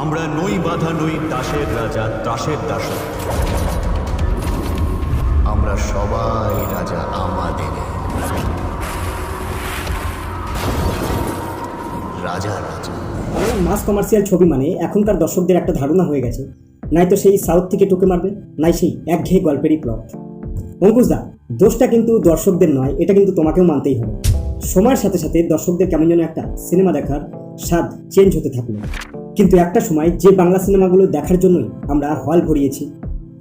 আমরা নই বাধা, নই দাসের রাজা তাসের দাসক আমরা সবাই রাজা আমাদের। রাজা রাজা। মাস কমার্শিয়াল ছবি মানে এখনকার দর্শকদের একটা ধারণা হয়ে গেছে। নাই তো সেই সাউথ থেকে টোকে মারবে, নাই সেই একঘেয়ে গল্পেরই প্লট অঙ্কুশদা, দোষটা কিন্তু দর্শকদের নয়, এটা কিন্তু তোমাকেও মানতেই হবে। সময়ের সাথে সাথে দর্শকদের কেমন যেন একটা সিনেমা দেখার স্বাদ চেঞ্জ হতে থাকল। কিন্তু একটা সময় যে বাংলা সিনেমাগুলো দেখার জন্যই আমরা হল ভরিয়েছি।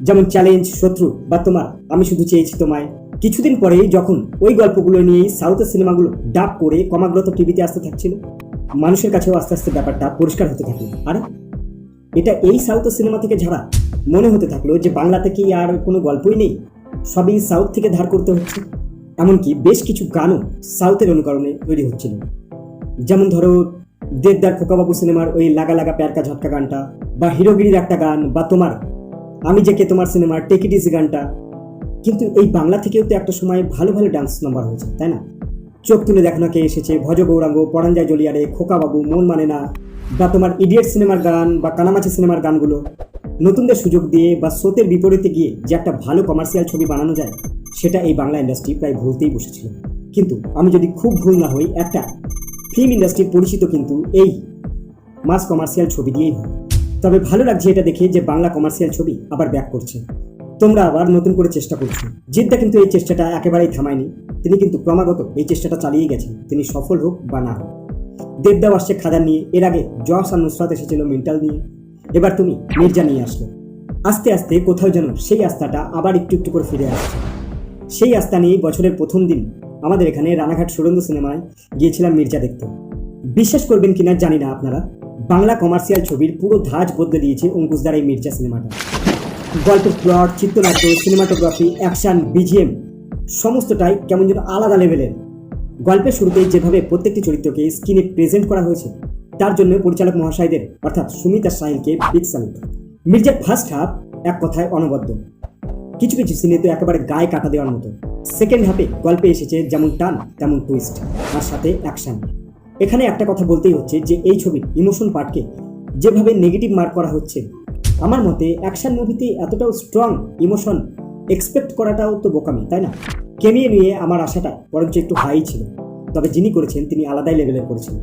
যেমন চ্যালেঞ্জ শত্রু বা তোমার, আমি শুধু চেয়েছি তোমায়। কিছুদিন পরেই যখন ওই গল্পগুলো নিয়েই সাউথের সিনেমাগুলো ডাব করে ক্রমাগত টিভিতে আসতে থাকছিল, মানুষের কাছেও আস্তে আস্তে ব্যাপারটা পরিষ্কার হতে থাকল। আরে, এটা এই সাউথের সিনেমা থেকে ঝাড়া? মনে হতে থাকল যে বাংলাতে কি আর কোনো গল্পই নেই? সবই সাউথ থেকে ধার করতে হচ্ছে। এমনকি বেশ কিছু গানও সাউথের অনুকরণে তৈরি হচ্ছিল। যেমন ধরো দেবদার খোকাবাবু সিনেমার ওই লাগা লাগা প্যারকা ঝটকা গানটা, বা হিরোগিরির একটা গান, বা তোমার, আমি যে কে তোমার সিনেমার টেকিটিস গানটা। কিন্তু এই বাংলা থেকেও তো একটা সময় ভালো ভালো ডান্স নাম্বার হয়েছে, তাই না? চোখ তুলে দেখানো কে এসেছে, ভজ গৌরাঙ্গ, পরাঞ্জয় জলিয়ারে, খোকাবাবু, মন মানে না, বা তোমার ইডিয়েট সিনেমার গান, বা কানামাছি সিনেমার গানগুলো। নতুনদের সুযোগ দিয়ে, বা স্রোতের বিপরীতে গিয়ে যে একটা ভালো কমার্শিয়াল ছবি বানানো যায়, সেটা এই বাংলা ইন্ডাস্ট্রি প্রায় ভুলতেই বসেছিল। কিন্তু আমি যদি খুব ভুল না হই, একটা ফিল্ম ইন্ডাস্ট্রি পরিচিত কিন্তু এই মাস কমার্শিয়াল ছবি দিয়েই তবে ভালো লাগছে এটা দেখে যে বাংলা কমার্শিয়াল ছবি আবার ব্যাক করছে। তোমরা আবার নতুন করে চেষ্টা করছ। জিদ্দা কিন্তু এই চেষ্টাটা একেবারেই থামায়নি। তিনি কিন্তু ক্রমাগত এই চেষ্টাটা চালিয়ে গেছেন। তিনি সফল হোক বা না হোক। দেবদাও আসছে খাদান নিয়ে। এর আগে জস আর নুসরাত এসেছিল মেন্টাল নিয়ে। এবার তুমি মির্জা নিয়ে আসলে। আস্তে আস্তে কোথাও যেন সেই আস্থাটা আবার একটু একটু করে ফিরে আসছে। সেই আস্থা নিয়েই বছরের প্রথম দিন আমাদের এখানে রানাঘাট সুরেন্দ্র সিনেমায় গিয়েছিলাম মির্জা দেখতে। বিশ্বাস করবেন কিনা জানি না আপনারা, বাংলা কমার্শিয়াল ছবির পুরো ধাঁচ বদলে দিয়েছে অঙ্কুশদার এই মির্জা সিনেমাটা। গল্পের প্লট, চিত্রনাট্য, সিনেমাটোগ্রাফি, অ্যাকশন, বিজিএম, সমস্তটাই কেমন যেন আলাদা লেভেলের। গল্পের শুরুতেই যেভাবে প্রত্যেকটি চরিত্রকে স্ক্রিনে প্রেজেন্ট করা হয়েছে, তার জন্য পরিচালক মহাশয়দের, অর্থাৎ সুমিতা সাহিলকে বিগ স্যালুট মির্জার ফার্স্ট হাফ এক কথায় অনবদ্য। কিছু কিছু সিনে তো একেবারে গায়ে কাটা দেওয়ার মতো। সেকেন্ড হাফে গল্পে এসেছে যেমন টান, তেমন টুইস্ট আর সাথে অ্যাকশন এখানে একটা কথা বলতেই হচ্ছে যে এই ছবির ইমোশন পার্টকে যেভাবে নেগেটিভ মার্ক করা হচ্ছে, আমার মতে অ্যাকশন মুভিতে এতটাও স্ট্রং ইমোশন এক্সপেক্ট করাটাও তো বোকামি, তাই না? কেমিয়ে নিয়ে আমার আশাটা বরঞ্চ একটু হাই ছিল, তবে যিনি করেছেন তিনি আলাদাই লেভেলের করেছেন।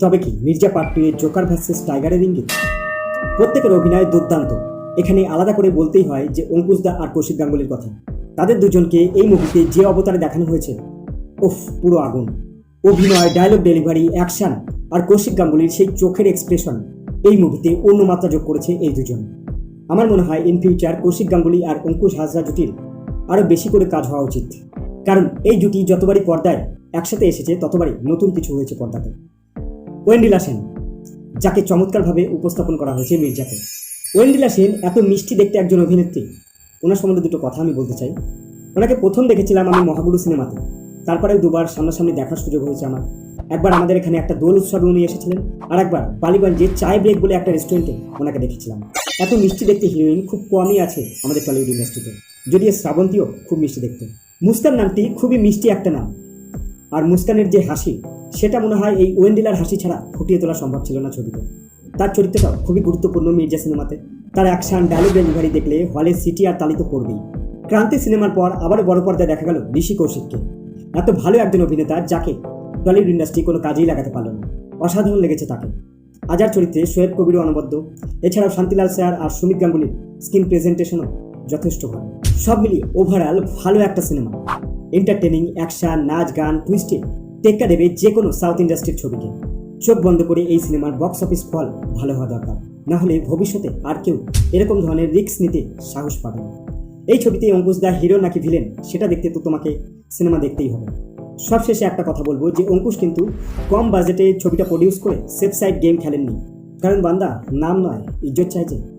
তবে কি মির্জা পার্ট টু এর জোকার ভার্সেস টাইগারের ইঙ্গিত? প্রত্যেকের অভিনয় দুর্দান্ত। এখানে আলাদা করে বলতেই হয় যে অঙ্কুশ দা আর কৌশিক গাঙ্গুলির কথা। তাদের দুজনকে এই মুভিতে যে অবতারে দেখানো হয়েছে ওফ পুরো আগুন। অভিনয় ডায়লগ ডেলিভারি অ্যাকশন আর কৌশিক গাঙ্গুলির সেই চোখের এক্সপ্রেশন এই মুভিতে অন্য মাত্রা যোগ করেছে এই দুজন। আমার মনে হয় ইন ফিউচার কৌশিক গাঙ্গুলি আর অঙ্কুশ হাজরা জুটির আরও বেশি করে কাজ হওয়া উচিত। কারণ এই জুটি যতবারই পর্দায় একসাথে এসেছে, ততবারই নতুন কিছু হয়েছে পর্দাতে। ওয়েন্ডিলা সেন, যাকে চমৎকারভাবে উপস্থাপন করা হয়েছে মির্জাকে। ওয়েন্ডিলা সেন এত মিষ্টি দেখতে একজন অভিনেত্রী ওনার সম্বন্ধে দুটো কথা আমি বলতে চাই। ওনাকে প্রথম দেখেছিলাম আমি মহাগুরু সিনেমাতে। তারপরে দুবার সামনাসামনি দেখার সুযোগ হয়েছে আমার। একবার আমাদের এখানে একটা দোল উৎসবে উনি এসেছিলেন, আর একবার বালিগঞ্জে চায় ব্রেক বলে একটা রেস্টুরেন্টে ওনাকে দেখেছিলাম। এত মিষ্টি দেখতে হিরোইন খুব কমই আছে আমাদের টলিউড ইন্ডাস্ট্রিতে যদিও শ্রাবন্তীও খুব মিষ্টি দেখতে। মুস্কান নামটি খুবই মিষ্টি একটা নাম। আর মুস্কানের যে হাসি, সেটা মনে হয় এই ওয়েন্ডিলার হাসি ছাড়া ফুটিয়ে তোলা সম্ভব ছিল না ছবিতে। তার চরিত্রটাও খুবই গুরুত্বপূর্ণ মির্জা সিনেমাতে। তার অ্যাকশন ডায়লগ ডেলিভারি দেখলে হলে সিটি আর তালি তো করবেই। ক্রান্তি সিনেমার পর আবারও বড় পর্দায় দেখা গেল ঋষি কৌশিককে। এত ভালো একজন অভিনেতা যাকে টলিউড ইন্ডাস্ট্রি কোনো কাজেই লাগাতে পারল না। অসাধারণ লেগেছে তাকে। আজার চরিত্রে শোয়েব কবিরও অনবদ্য। এছাড়াও শান্তিলাল স্যার আর সুমিত গাঙ্গুলির স্ক্রিন প্রেজেন্টেশনও যথেষ্ট ভালো। সব মিলিয়ে ওভারঅল ভালো একটা সিনেমা এন্টারটেনিং অ্যাকশন নাচ, গান টুইস্টে টেক্কা দেবে যে কোনো সাউথ ইন্ডাস্ট্রির ছবিকে। চোখ বন্ধ করে এই সিনেমার বক্স অফিস ফল ভালো হওয়া দরকার। না হলে ভবিষ্যতে আর কেউ এরকম ধরনের রিস্ক নিতে সাহস পাবে না। এই ছবিতে অঙ্কুশ দা হিরো নাকি ভিলেন, সেটা দেখতে তো তোমাকে সিনেমা দেখতেই হবে। সবশেষে একটা কথা বলব যে অঙ্কুশ কিন্তু কম বাজেটে ছবিটা প্রডিউস করে সেফ সাইড গেম খেলেননি। কারণ বান্দা, নাম নয়, ইজ্জত চাইছে।